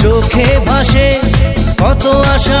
চোখে ভাসে কত আশা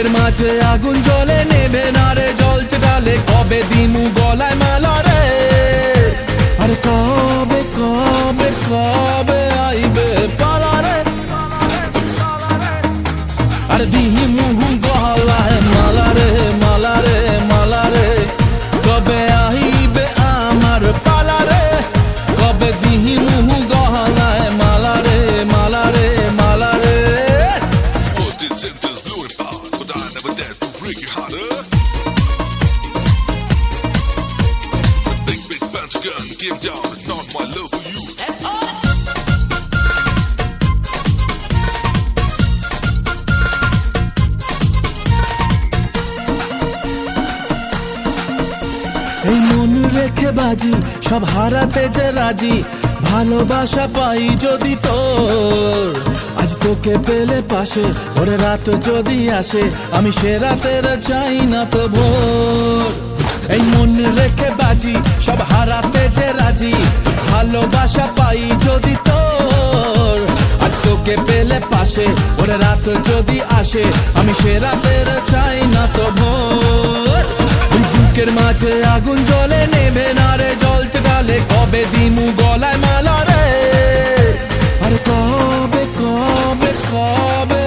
বুকের মাঝে আগুন জ্বলে নেবে না রে, জল ডালে কবে দিমু গলায় মালা রে? আরে কবে কবে কবে আইবে পালা রে? আরে দিহি মন রেখে বাজি সব হারাতে যে রাজি, ভালোবাসা পাই যদি তোর। আজ তোকে পেলে পাশে ওরে রাত যদি আসে, আমি সে রাতের চাই না তো ভোর এই মন রেখে বাজি, সব হারাতে যে রাজি, ভালোবাসা পাই যদি তোর। আজ তোকে পেলে পাশে ওরে রাত যদি আসে, আমি সে রাতের চাই না তো ভোর বুকের মাঝে আগুন জ্বলে নেবে না রে জলতে গালে কবে দিমু গলায় মালা রে? আরে কবে কবে কবে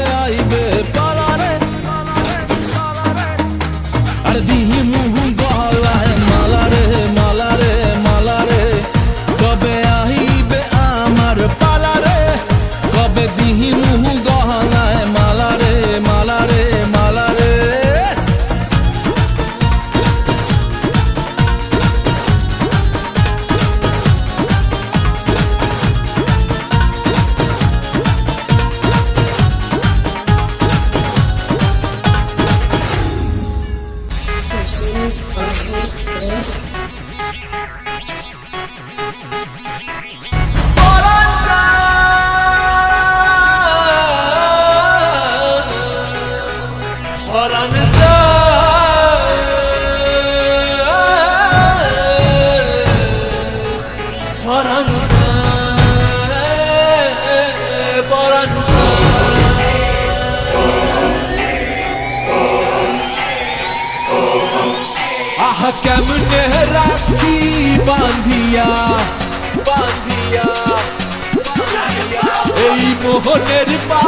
মোহনের পাখি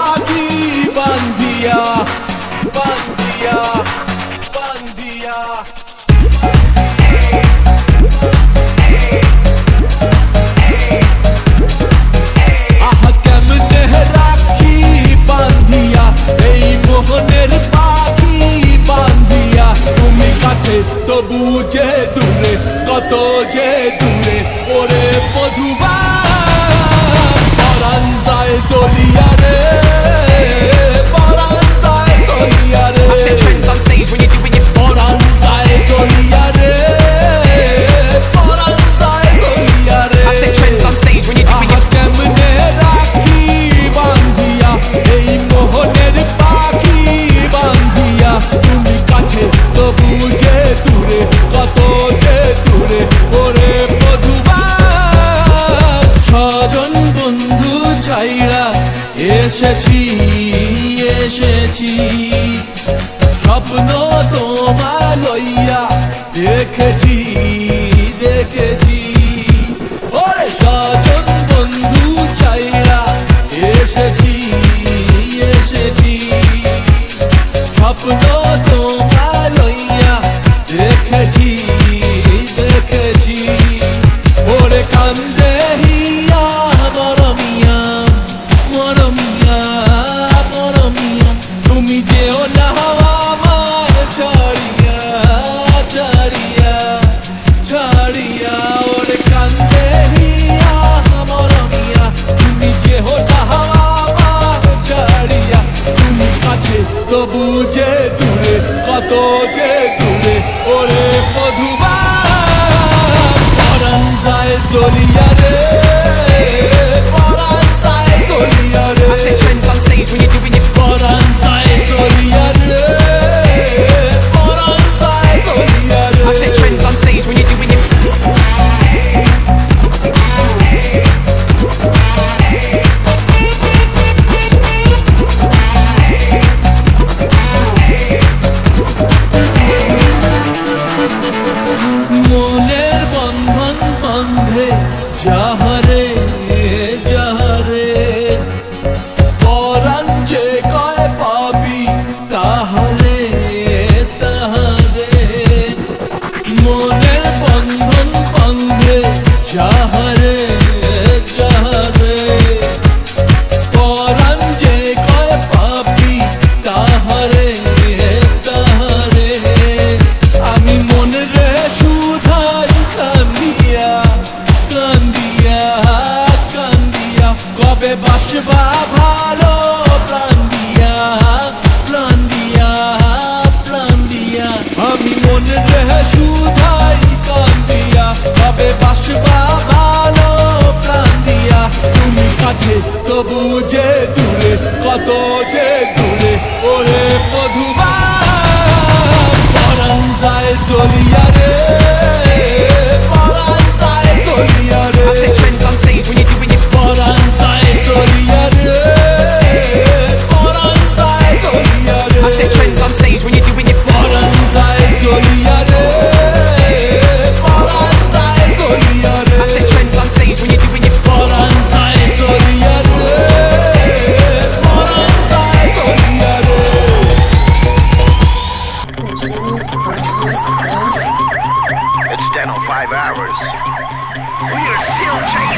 It's 10 or 5 hours. We are still chasing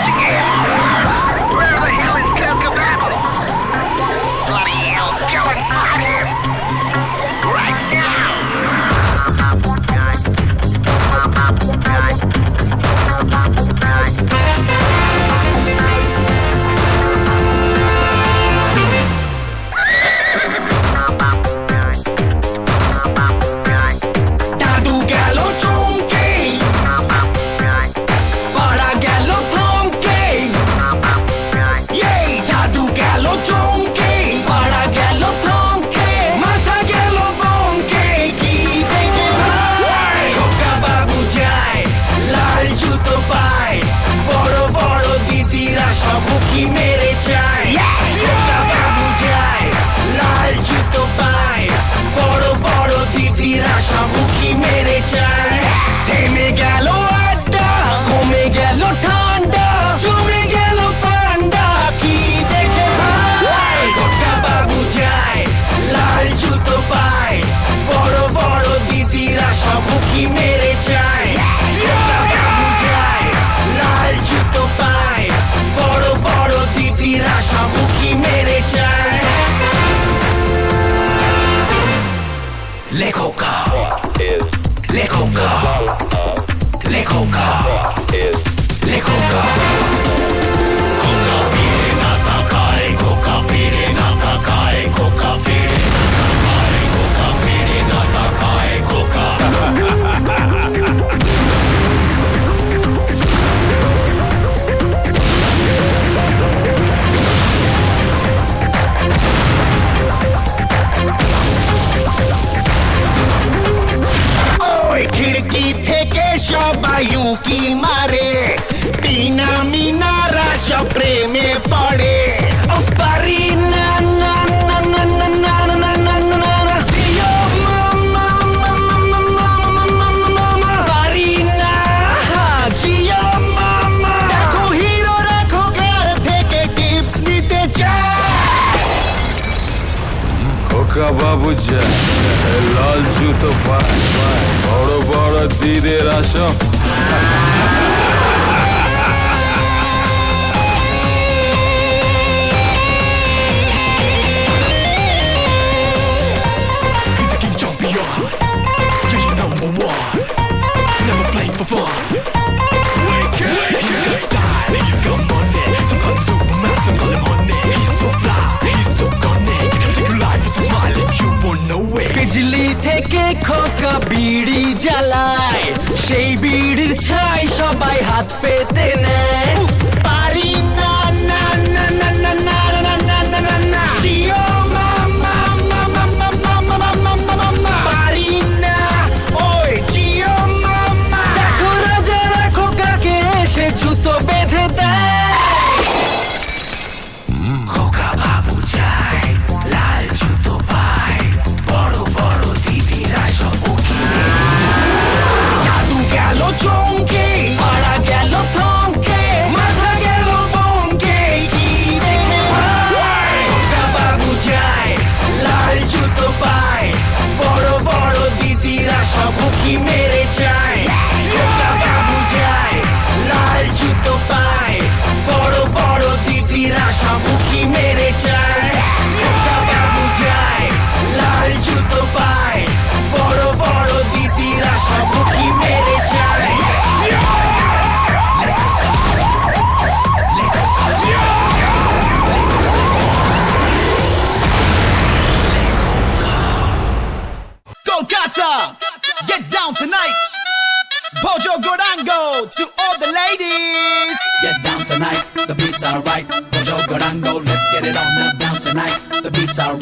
Ah.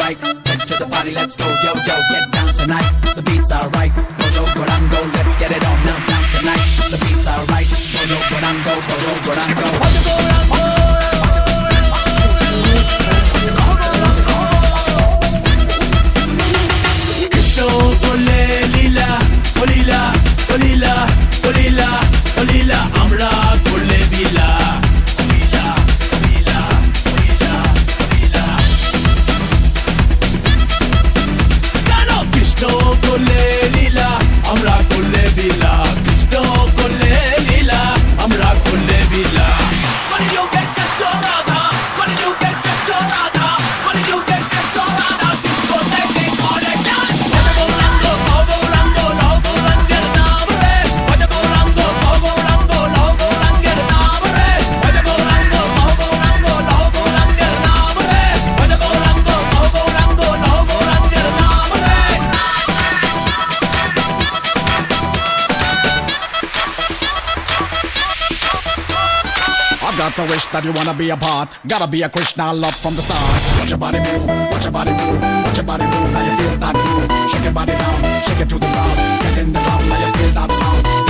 right. To the party, let's go, yo, yo, get that you wanna be a part. Gotta be a Krishna love from the start. Watch your body move, watch your body move, watch your body move. Now you feel that groove. Shake your body down, shake it to the ground. Get in the club, now you feel that sound.